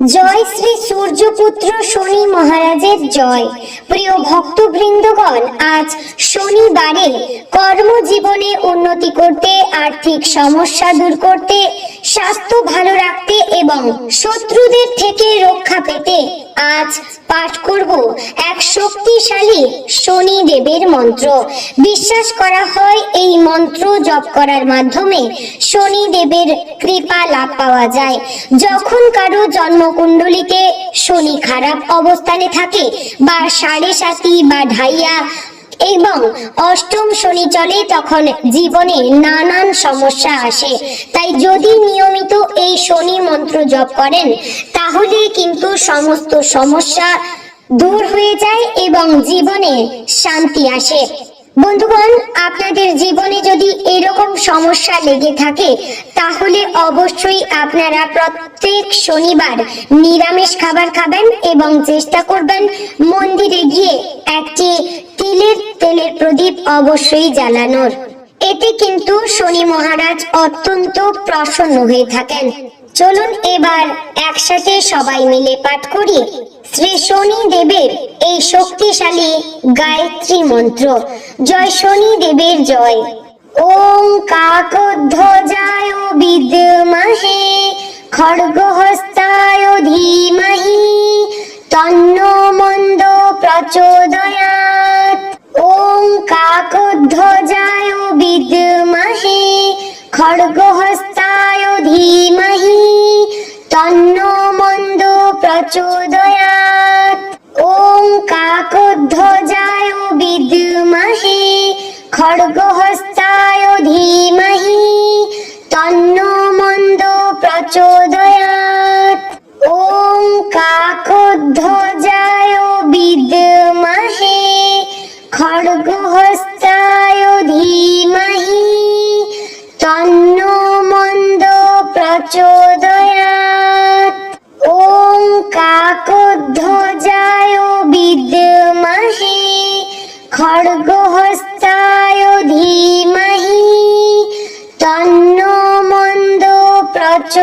জয় শ্রী সূর্যপুত্র শনি মহারাজের জয়। প্রিয় ভক্তবৃন্দগণ, আজ শনিবারে কর্মজীবনে উন্নতি করতে, আর্থিক সমস্যা দূর করতে, স্বাস্থ্য ভালো রাখতে এবং শত্রুদের থেকে রক্ষা পেতে আজ পাঠ করব এক শক্তিশালী শনি দেবের মন্ত্র। বিশ্বাস করা হয় এই মন্ত্র জপ করার মাধ্যমে শনি দেবের কৃপা লাভ পাওয়া যায়। যখন কারও জন্মকুণ্ডলিতে শনি খারাপ অবস্থানে থাকে, বা সাড়ে সাতি বা ঢাইয়া, এবং অষ্টম শনি চলে তখন জীবনে নানান সমস্যা আসে। তাই যদি নিয়মিত এই শনি মন্ত্র জপ করেন, তাহলে কিন্তু সমস্ত সমস্যা দূর হয়ে যায় এবং জীবনে শান্তি আসে। বন্ধুগণ, আপনাদের জীবনে যদি এরকম সমস্যা লেগে থাকে, তাহলে অবশ্যই আপনারা প্রত্যেক শনিবার নিরামিষ খাবার খাবেন এবং চেষ্টা করবেন মন্দিরে গিয়ে একটি তিলের তেলের প্রদীপ অবশ্যই জ্বালানোর। এতে কিন্তু শনি মহারাজ অত্যন্ত প্রসন্ন হয়ে থাকেন। চলুন এবার একসাথে সবাই মিলে পাঠ করি। শ্রী শনি দেবের এই শক্তিশালী গায়ত্রী মন্ত্র। জয় শনি দেবের জয়। ওম কাকধ্বজায় বিদ্মহে খড়গহস্তায় প্রচোদয়াৎ ওম কাকধ্বজায় বিদ্মহে। খড়গহস্তায়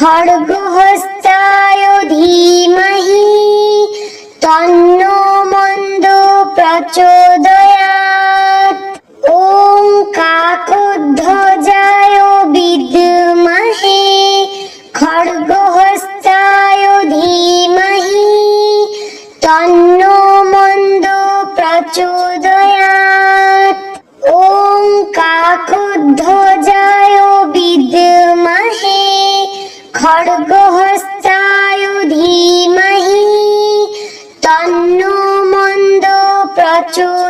খড়গহস্তায় ধীমহি তন্ন মন্দ প্রচোদয়াৎ প্রচোদয়াৎ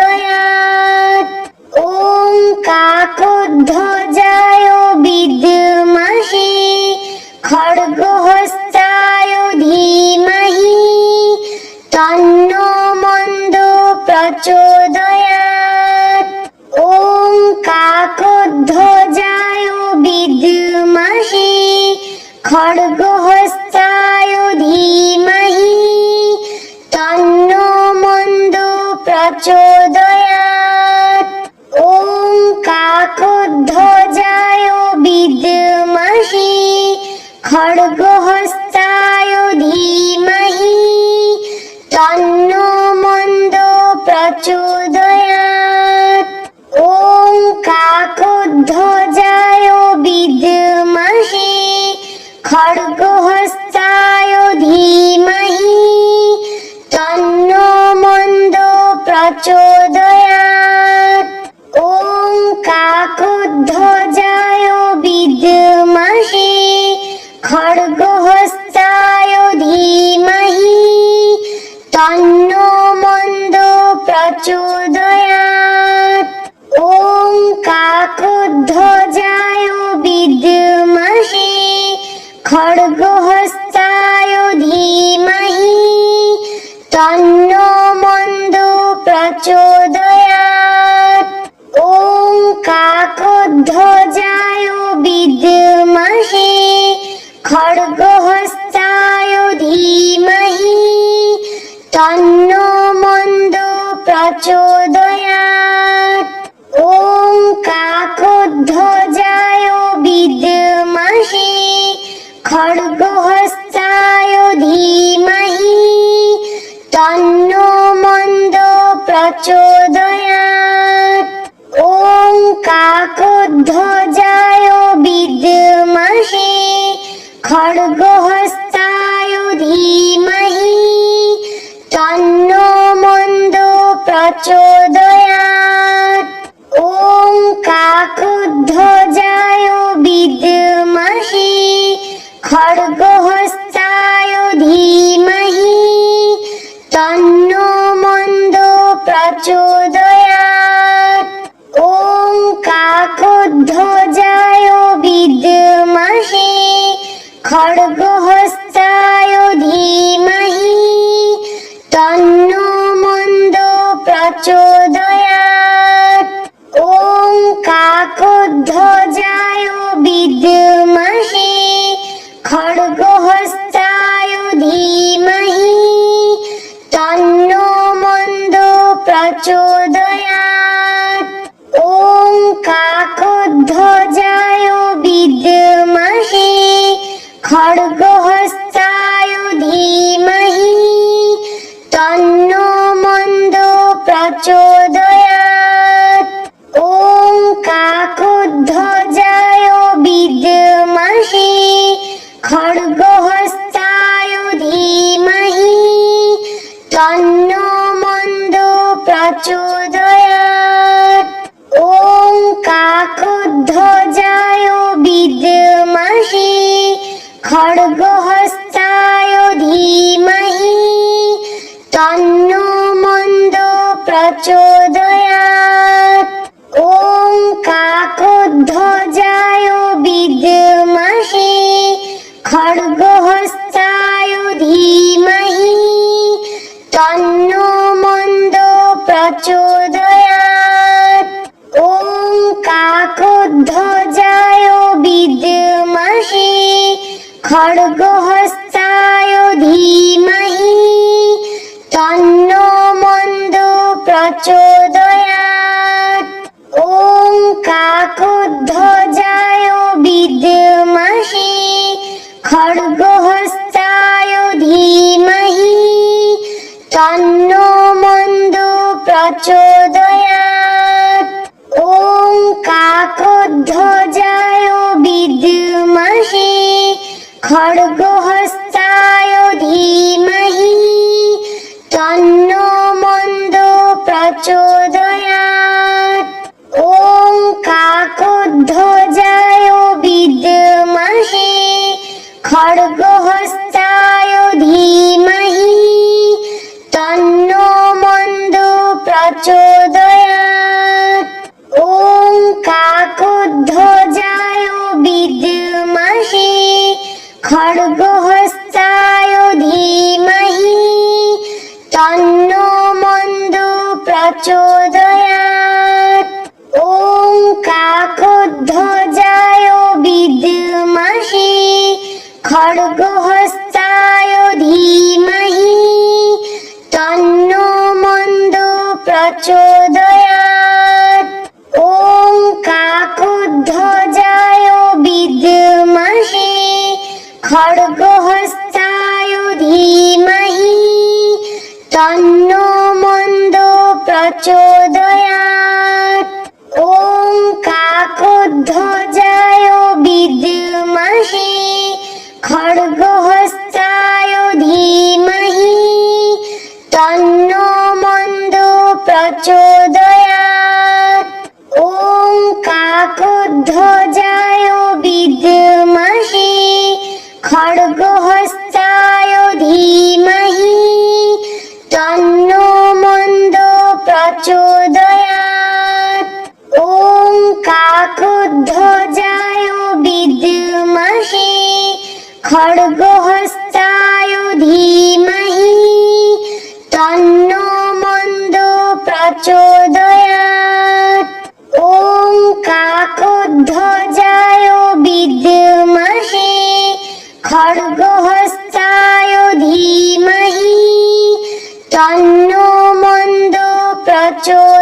প্রচোদয়াৎ ওম কাকধ্বজায় খড়গহস্তায় ধীমহি। তন্নো মন্দ প্রচোদয়াৎ। ওম কাকধ্বজায় বিদ্মহে, খড়গহস্তায় ধীমহি। তন্নো মন্দ প্রচোদয়াৎ খড়গহস্তায় ধীমহি তন্ন মন্দ প্রচোদয়াৎ ওম কাকধ্বজায় বিদ্মহে খড়গহস্তায় ধীমহি তন্ন মন্দ প্রচোদয়াৎ maju খড়গহস্তায় ধীমহি তন্ন মন্দ প্রচোদয়াৎ ওম কাকধ্বজায় বিদ্মহে খড়গহস্তায় ধীমহি তন্ন মন্দ প্রচোদয়াৎ ওম কাকধ্বজায় বিদ্মহে খড়গহস্তায় প্রচোদয়াৎ ওম কাকধ্বজায় বিদ্মহে খড়গহস্তায় ধীমহি। তন্ন মন্দ প্রচোদয়াৎ ওম কাকধ্বজায় বিদ্মহে খড়গহস্তায় খড়গহস্তায় ধীমহি, তন্ন মন্দ প্রচোদয়াৎ। ওম কাকধ্বজায় বিদ্মহে খড়গহস্তায় ধীমহি, তন্ন মন্দ প্রচোদয়াৎ। ওম কাকধ্বজায় প্রচোদয়াৎ ওম কাকধ্বজায় বিদ্মহে খড়গহস্তায় খড়গহস্তায় ধীমহি, তন্ন মন্দ প্রচোদয়াৎ। ওম কাকধ্বজায় বিদ্মহে, খড়গহস্তায় ধীমহি, তন্ন মন্দ প্রচোদয়াৎ। ওম কাকধ্বজায় খড়গহস্তায় ধীমহি তন্ন মন্দ প্রচোদয়াৎ ওম যায় বিদ্মহে খড়গহস্তায় প্রচোদয়াৎ